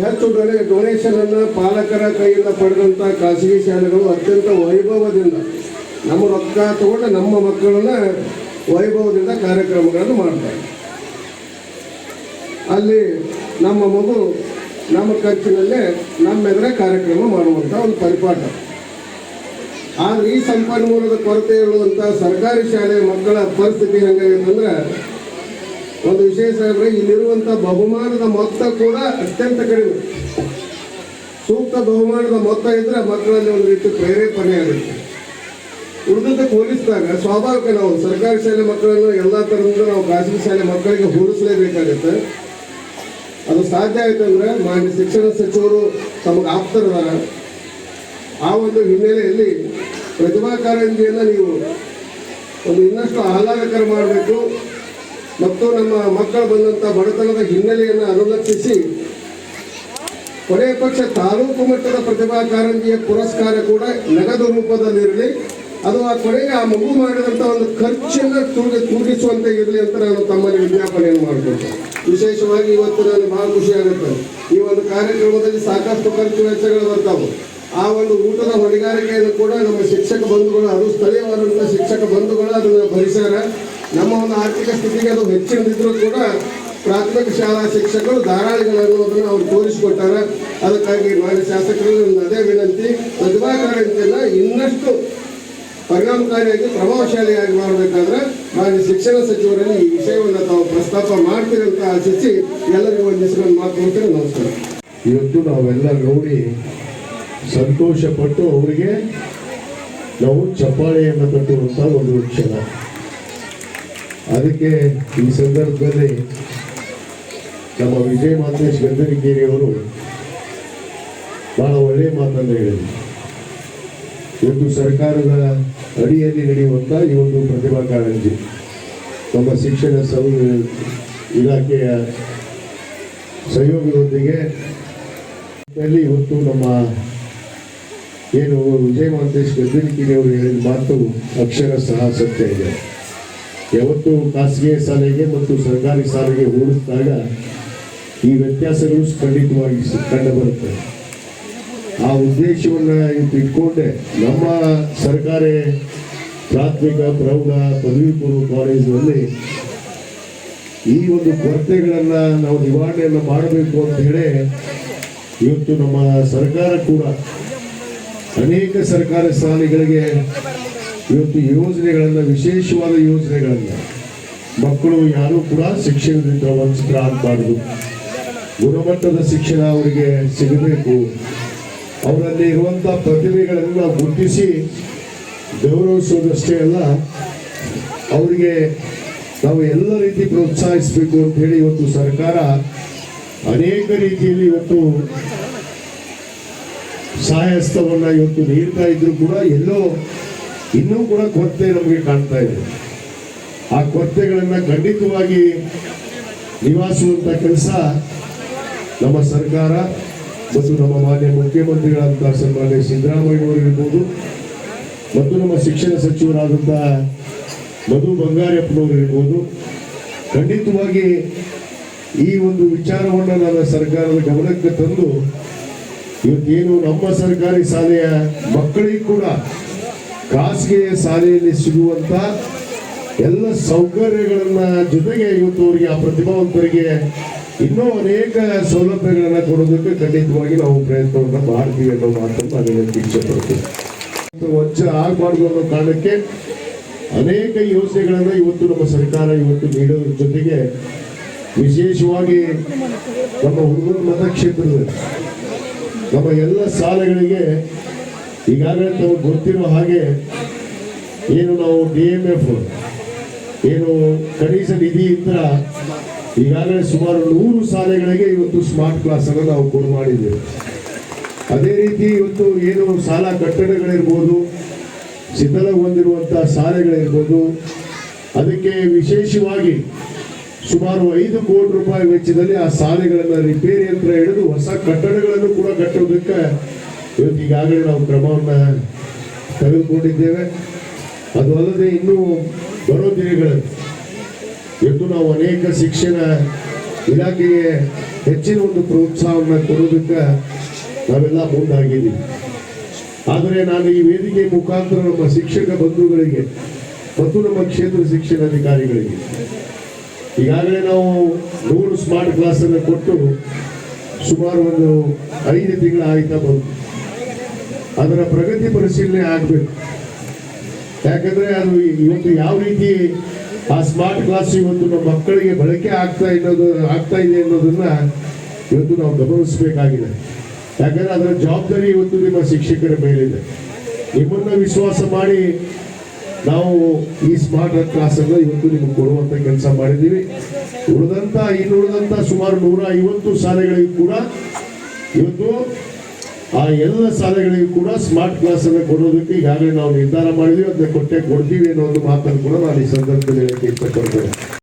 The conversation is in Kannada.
ಹೆಚ್ಚು ಡೊನೇ ಡೊನೇಷನ್ ಅನ್ನು ಪಾಲಕರ ಕೈಯಿಂದ ಪಡೆದಂತ ಖಾಸಗಿ ಶಾಲೆಗಳು ಅತ್ಯಂತ ವೈಭವದಿಂದ ನಮ್ಮ ರೊಕ್ಕ ತಗೊಂಡು ನಮ್ಮ ಮಕ್ಕಳನ್ನ ವೈಭವದಿಂದ ಕಾರ್ಯಕ್ರಮಗಳನ್ನು ಮಾಡ್ತಾರೆ. ಅಲ್ಲಿ ನಮ್ಮ ಮಗು ನಮ್ಮ ಖರ್ಚಿನಲ್ಲೇ ನಮ್ಮೆದುರೇ ಕಾರ್ಯಕ್ರಮ ಮಾಡುವಂತ ಒಂದು ಪರಿಪಾಠ. ಆದ್ರೆ ಈ ಸಂಪನ್ಮೂಲದ ಕೊರತೆ ಇರುವಂಥ ಸರ್ಕಾರಿ ಶಾಲೆ ಮಕ್ಕಳ ಪರಿಸ್ಥಿತಿ ಹೆಂಗಾಗಿತ್ತಂದ್ರೆ ಒಂದು ವಿಷಯ ಸಾಹೇಬ್ರೆ ಇಲ್ಲಿರುವಂಥ ಬಹುಮಾನದ ಮೊತ್ತ ಕೂಡ ಅತ್ಯಂತ ಕಡಿಮೆ. ಸೂಕ್ತ ಬಹುಮಾನದ ಮೊತ್ತ ಇದ್ರೆ ಮಕ್ಕಳಲ್ಲಿ ಒಂದು ರೀತಿ ಪ್ರೇರೇಪಣೆ ಆಗುತ್ತೆ. ಉಳಿದಕ್ಕೆ ಹೋಲಿಸಿದಾಗ ಸ್ವಾಭಾವಿಕ ನಾವು ಸರ್ಕಾರಿ ಶಾಲೆ ಮಕ್ಕಳನ್ನು ಎಲ್ಲ ಥರದಿಂದ ನಾವು ಖಾಸಗಿ ಶಾಲೆ ಮಕ್ಕಳಿಗೆ ಹೋಲಿಸಲೇಬೇಕಾಗುತ್ತೆ. ಅದು ಸಾಧ್ಯ ಆಯ್ತು ಅಂದ್ರೆ ಮಾನ್ಯ ಶಿಕ್ಷಣ ಸಚಿವರು ತಮಗೆ ಆಪ್ತರದಾರ. ಆ ಒಂದು ಹಿನ್ನೆಲೆಯಲ್ಲಿ ಪ್ರತಿಭಾ ಕಾರಂಜಿಯನ್ನು ನೀವು ಒಂದು ಇನ್ನಷ್ಟು ಆಹ್ಲಾದಕರ ಮಾಡಬೇಕು. ಮತ್ತು ನಮ್ಮ ಮಕ್ಕಳು ಬಂದಂಥ ಬಡತನದ ಹಿನ್ನೆಲೆಯನ್ನು ಅನುಲಕ್ಷಿಸಿ ಕೊನೆಯ ಪಕ್ಷ ತಾಲೂಕು ಮಟ್ಟದ ಪ್ರತಿಭಾ ಕಾರಂಜಿಯ ಪುರಸ್ಕಾರ ಕೂಡ ನಗದು ರೂಪದಲ್ಲಿರಲಿ. ಅದು ಆ ಕೊನೆಗೆ ಆ ಮಗು ಮಾಡಿದಂಥ ಒಂದು ಖರ್ಚನ್ನು ತೂಗಿ ತೂಗಿಸುವಂತೆ ಇರಲಿ ಅಂತ ನಾನು ತಮ್ಮಲ್ಲಿ ವಿಜ್ಞಾಪನೆಯನ್ನು ಮಾಡಿಕೊಳ್ತೇನೆ. ವಿಶೇಷವಾಗಿ ಇವತ್ತು ನನಗೆ ಬಹಳ ಖುಷಿ ಆಗುತ್ತೆ. ಈ ಒಂದು ಕಾರ್ಯಕ್ರಮದಲ್ಲಿ ಸಾಕಷ್ಟು ಖರ್ಚು ವೆಚ್ಚಗಳು ಬರ್ತಾವೆ. ಆ ಒಂದು ಊಟದ ಹೊಣೆಗಾರಿಕೆಯನ್ನು ಕೂಡ ನಮ್ಮ ಶಿಕ್ಷಕ ಬಂಧುಗಳು, ಅದು ಸ್ಥಳೀಯವಾದಂಥ ಶಿಕ್ಷಕ ಬಂಧುಗಳು ಅದನ್ನು ಭರಿಸ್ಯಾರ ನಮ್ಮ ಒಂದು ಆರ್ಥಿಕ ಸ್ಥಿತಿಗೆ ಅದು ಹೆಚ್ಚಿನದಿದ್ರೂ ಕೂಡ ಪ್ರಾಥಮಿಕ ಶಾಲಾ ಶಿಕ್ಷಕರು ಧಾರಾಳಿಗಳು ಅನ್ನೋದನ್ನು ಅವ್ರು ತೋರಿಸಿಕೊಟ್ಟಾರ. ಅದಕ್ಕಾಗಿ ಮಾನ್ಯ ಒಂದು ಅದೇ ವಿನಂತಿ. ಕಾರಂಜಿಯನ್ನ ಇನ್ನಷ್ಟು ಪರಿಣಾಮಕಾರಿಯಾಗಿ ಪ್ರಭಾವಶಾಲಿಯಾಗಿ ಮಾಡಬೇಕಾದ್ರೆ ಮಾನ್ಯ ಶಿಕ್ಷಣ ಸಚಿವರಲ್ಲಿ ಈ ವಿಷಯವನ್ನು ತಾವು ಪ್ರಸ್ತಾಪ ಮಾಡ್ತೀರಿ ಅಂತ ಆಶಿಸಿ ಎಲ್ಲರಿಗೂ ವಂದಿಸಿಕೊಂಡು ಮಾತನಾಡ್ತೀನಿ. ನಮಸ್ಕಾರ. ಇವತ್ತು ನಾವೆಲ್ಲ ನೋಡಿ ಸಂತೋಷಪಟ್ಟು ಅವರಿಗೆ ನಾವು ಚಪ್ಪಾಳೆಯನ್ನು ಕಟ್ಟುವಂಥ ಒಂದು ಕ್ಷಣ ಅದಕ್ಕೆ ಈ ಸಂದರ್ಭದಲ್ಲಿ ನಮ್ಮ ವಿಜಯ ಮಾತೆ ಗಂಧರಿಗೇರಿ ಅವರು ಬಹಳ ಒಳ್ಳೆಯ ಮಾತನ್ನು ಹೇಳಿದರು. ಒಂದು ಸರ್ಕಾರದ ಅಡಿಯಲ್ಲಿ ನಡೆಯುವಂಥ ಈ ಒಂದು ಪ್ರತಿಭಾ ಕಾರಂಜಿ ನಮ್ಮ ಶಿಕ್ಷಣ ಸಂ, ಇಲಾಖೆಯ ಸಹಯೋಗದೊಂದಿಗೆ ಇವತ್ತು ನಮ್ಮ ಏನು ವಿಜಯ ಮಹಂತೇಶ್ ಗದ್ದಲಿಕಿರಿ ಅವರು ಹೇಳಿದ ಮಾತು ಅಕ್ಷರ ಸಹ ಸತ್ಯ ಇದೆ. ಯಾವತ್ತು ಖಾಸಗಿ ಶಾಲೆಗೆ ಮತ್ತು ಸರ್ಕಾರಿ ಶಾಲೆಗೆ ಹೋಲಿಸಿದಾಗ ಈ ವ್ಯತ್ಯಾಸಗಳು ಖಂಡಿತವಾಗಿ ಕಂಡು ಬರುತ್ತೆ. ಆ ಉದ್ದೇಶವನ್ನ ಇಟ್ಕೊಂಡೆ ನಮ್ಮ ಸರ್ಕಾರಿ ಪ್ರಾಥಮಿಕ, ಪ್ರೌಢ ಪದವಿ ಪೂರ್ವ ಕಾಲೇಜಿನಲ್ಲಿ ಈ ಒಂದು ಕೊರತೆಗಳನ್ನ ನಾವು ನಿವಾರಣೆಯನ್ನು ಮಾಡಬೇಕು ಅಂತ ಹೇಳಿ ಇವತ್ತು ನಮ್ಮ ಸರ್ಕಾರ ಕೂಡ ಅನೇಕ ಸರ್ಕಾರಿ ಶಾಲೆಗಳಿಗೆ ಇವತ್ತು ಯೋಜನೆಗಳನ್ನ, ವಿಶೇಷವಾದ ಯೋಜನೆಗಳನ್ನ ಮಕ್ಕಳು ಯಾರು ಕೂಡ ಶಿಕ್ಷಣದಿಂದ ವಂಚಿತರಾಗಬಾರದು ಗುಣಮಟ್ಟದ ಶಿಕ್ಷಣ ಅವರಿಗೆ ಸಿಗಬೇಕು. ಅವರಲ್ಲಿ ಇರುವಂತ ಪ್ರತಿಭೆಗಳನ್ನು ಗುರುತಿಸಿ ಗೌರವಿಸೋದಷ್ಟೇ ಅಲ್ಲ, ಅವರಿಗೆ ನಾವು ಎಲ್ಲ ರೀತಿ ಪ್ರೋತ್ಸಾಹಿಸಬೇಕು ಅಂತ ಹೇಳಿ ಇವತ್ತು ಸರ್ಕಾರ ಅನೇಕ ರೀತಿಯಲ್ಲಿ ಇವತ್ತು ಸಹಾಯಸ್ತವನ್ನ ಇವತ್ತು ನೀಡ್ತಾ ಇದ್ರು ಕೂಡ ಎಲ್ಲೋ ಇನ್ನೂ ಕೂಡ ಕೊರತೆ ನಮಗೆ ಕಾಣ್ತಾ ಇದೆ. ಆ ಕೊರತೆಗಳನ್ನ ಖಂಡಿತವಾಗಿ ನಿವಾರಿಸುವಂತ ಕೆಲಸ ನಮ್ಮ ಸರ್ಕಾರ ಮತ್ತು ನಮ್ಮ ಮಾನ್ಯ ಮುಖ್ಯಮಂತ್ರಿಗಳಂತ ಸನ್ಮಾನ್ಯ ಸಿದ್ದರಾಮಯ್ಯ ಇರ್ಬೋದು ಮತ್ತು ನಮ್ಮ ಶಿಕ್ಷಣ ಸಚಿವರಾದಂಥ ಮಧು ಬಂಗಾರಪ್ಪನವರು ಇರ್ಬೋದು ಖಂಡಿತವಾಗಿ ಈ ಒಂದು ವಿಚಾರವನ್ನು ನನ್ನ ಸರ್ಕಾರದ ಗಮನಕ್ಕೆ ತಂದು ಇವತ್ತೇನು ನಮ್ಮ ಸರ್ಕಾರಿ ಶಾಲೆಯ ಮಕ್ಕಳಿಗೆ ಕೂಡ ಖಾಸಗಿ ಶಾಲೆಯಲ್ಲಿ ಸಿಗುವಂತ ಎಲ್ಲ ಸೌಕರ್ಯಗಳನ್ನ ಜೊತೆಗೆ ಇವತ್ತು ಅವರಿಗೆ, ಆ ಪ್ರತಿಭಾವಂತರಿಗೆ ಇನ್ನೂ ಅನೇಕ ಸೌಲಭ್ಯಗಳನ್ನ ಕೊಡೋದಕ್ಕೆ ಖಂಡಿತವಾಗಿ ನಾವು ಪ್ರಯತ್ನವನ್ನ ಮಾಡ್ತೀವಿ ಅನ್ನೋ ಮಾತನ್ನು ನಾನು ಹೇಳಕ್ಕೆ ಇಚ್ಛೆ ಪಡ್ತೀನಿ ವಂಚ ಆಗಬಾರ್ದು ಅನ್ನೋ ಕಾರಣಕ್ಕೆ ಅನೇಕ ಯೋಜನೆಗಳನ್ನ ಇವತ್ತು ನಮ್ಮ ಸರ್ಕಾರ ಇವತ್ತು ನೀಡೋದ್ರ ಜೊತೆಗೆ ವಿಶೇಷವಾಗಿ ನಮ್ಮ ಹುಡುಗರ ಮತಕ್ಷೇತ್ರದಲ್ಲಿ ನಮ್ಮ ಎಲ್ಲ ಶಾಲೆಗಳಿಗೆ ಈಗಾಗಲೇ ತಾವು ಗೊತ್ತಿರೋ ಹಾಗೆ ಏನು ನಾವು ಡಿ ಎಂ ಎಫ್, ಏನು ಕನೀಸ ಇದ್ರ ಈಗಾಗಲೇ ಸುಮಾರು ನೂರು ಶಾಲೆಗಳಿಗೆ ಇವತ್ತು ಸ್ಮಾರ್ಟ್ ಕ್ಲಾಸ್ ಅನ್ನು ನಾವು ಕೊಡು ಮಾಡಿದ್ದೇವೆ. ಅದೇ ರೀತಿ ಇವತ್ತು ಏನು ಶಾಲಾ ಕಟ್ಟಡಗಳಿರ್ಬೋದು ಶಿಥಿಲಗೊಂಡಿರುವಂತಹ ಶಾಲೆಗಳಿರ್ಬೋದು, ಅದಕ್ಕೆ ವಿಶೇಷವಾಗಿ ಸುಮಾರು ಐದು ಕೋಟಿ ರೂಪಾಯಿ ವೆಚ್ಚದಲ್ಲಿ ಆ ಶಾಲೆಗಳನ್ನ ರಿಪೇರಿ ಅಂತ ಹಿಡಿದು ಹೊಸ ಕಟ್ಟಡಗಳನ್ನು ಕೂಡ ಕಟ್ಟೋದಕ್ಕೆ ಇವತ್ತು ಈಗಾಗಲೇ ನಾವು ಕ್ರಮವನ್ನು ತೆಗೆದುಕೊಂಡಿದ್ದೇವೆ. ಅದು ಅಲ್ಲದೆ ಇನ್ನೂ ಬರೋ ದಿನಗಳಲ್ಲಿ ಇವತ್ತು ನಾವು ಅನೇಕ ಶಿಕ್ಷಣ ಇಲಾಖೆಗೆ ಹೆಚ್ಚಿನ ಒಂದು ಪ್ರೋತ್ಸಾಹವನ್ನು ಕೊಡೋದಕ್ಕೆ ನಾವೆಲ್ಲ ಮುಂದಾಗಿದ್ದೀವಿ. ಆದರೆ ನಾನು ಈ ವೇದಿಕೆ ಮುಖಾಂತರ ನಮ್ಮ ಶಿಕ್ಷಕ ಬಂಧುಗಳಿಗೆ ಮತ್ತು ನಮ್ಮ ಕ್ಷೇತ್ರ ಶಿಕ್ಷಣಾಧಿಕಾರಿಗಳಿಗೆ ಈಗಾಗಲೇ ನಾವು ನೂರು ಸ್ಮಾರ್ಟ್ ಕ್ಲಾಸನ್ನು ಕೊಟ್ಟು ಸುಮಾರು ಒಂದು ಐದು ತಿಂಗಳ ಆಯ್ತಾ ಬಂತು. ಅದರ ಪ್ರಗತಿ ಪರಿಶೀಲನೆ ಆಗಬೇಕು. ಯಾಕಂದ್ರೆ ಅದು ಇವತ್ತು ಯಾವ ರೀತಿ ಆ ಸ್ಮಾರ್ಟ್ ಕ್ಲಾಸ್ ಇವತ್ತು ನಮ್ಮ ಮಕ್ಕಳಿಗೆ ಬಳಕೆ ಆಗ್ತಾ ಇನ್ನೋದು ಆಗ್ತಾ ಇದೆ ಅನ್ನೋದನ್ನ ಇವತ್ತು ನಾವು ಗಮನಿಸಬೇಕಾಗಿದೆ. ಯಾಕಂದ್ರೆ ಅದರ ಜವಾಬ್ದಾರಿ ಇವತ್ತು ನಿಮ್ಮ ಶಿಕ್ಷಕರ ಮೇಲಿದೆ. ನಿಮ್ಮನ್ನ ವಿಶ್ವಾಸ ಮಾಡಿ ನಾವು ಈ ಸ್ಮಾರ್ಟ್ ಕ್ಲಾಸ್ ಅನ್ನು ಇವತ್ತು ನಿಮಗೆ ಕೊಡುವಂತ ಕೆಲಸ ಮಾಡಿದ್ದೀವಿ. ಉಳಿದಂತ, ಇನ್ನುಳಿದಂತ ಸುಮಾರು ನೂರ ಐವತ್ತು ಶಾಲೆಗಳಿಗೂ ಕೂಡ ಇವತ್ತು ಆ ಎಲ್ಲ ಶಾಲೆಗಳಿಗೆ ಕೂಡ ಸ್ಮಾರ್ಟ್ ಕ್ಲಾಸ್ ಅನ್ನು ಕೊಡೋದಕ್ಕೆ ಈಗಾಗಲೇ ನಾವು ನಿರ್ಧಾರ ಮಾಡಿದ್ವಿ. ಅದನ್ನ ಕೊಟ್ಟೆ ಕೊಡ್ತೀವಿ ಅನ್ನೋ ಒಂದು ಮಾತನ್ನು ಕೂಡ ನಾನು ಈ ಸಂದರ್ಭದಲ್ಲಿ ಹೇಳಕ್ಕೆ ಇಷ್ಟಪಡ್ತೇನೆ.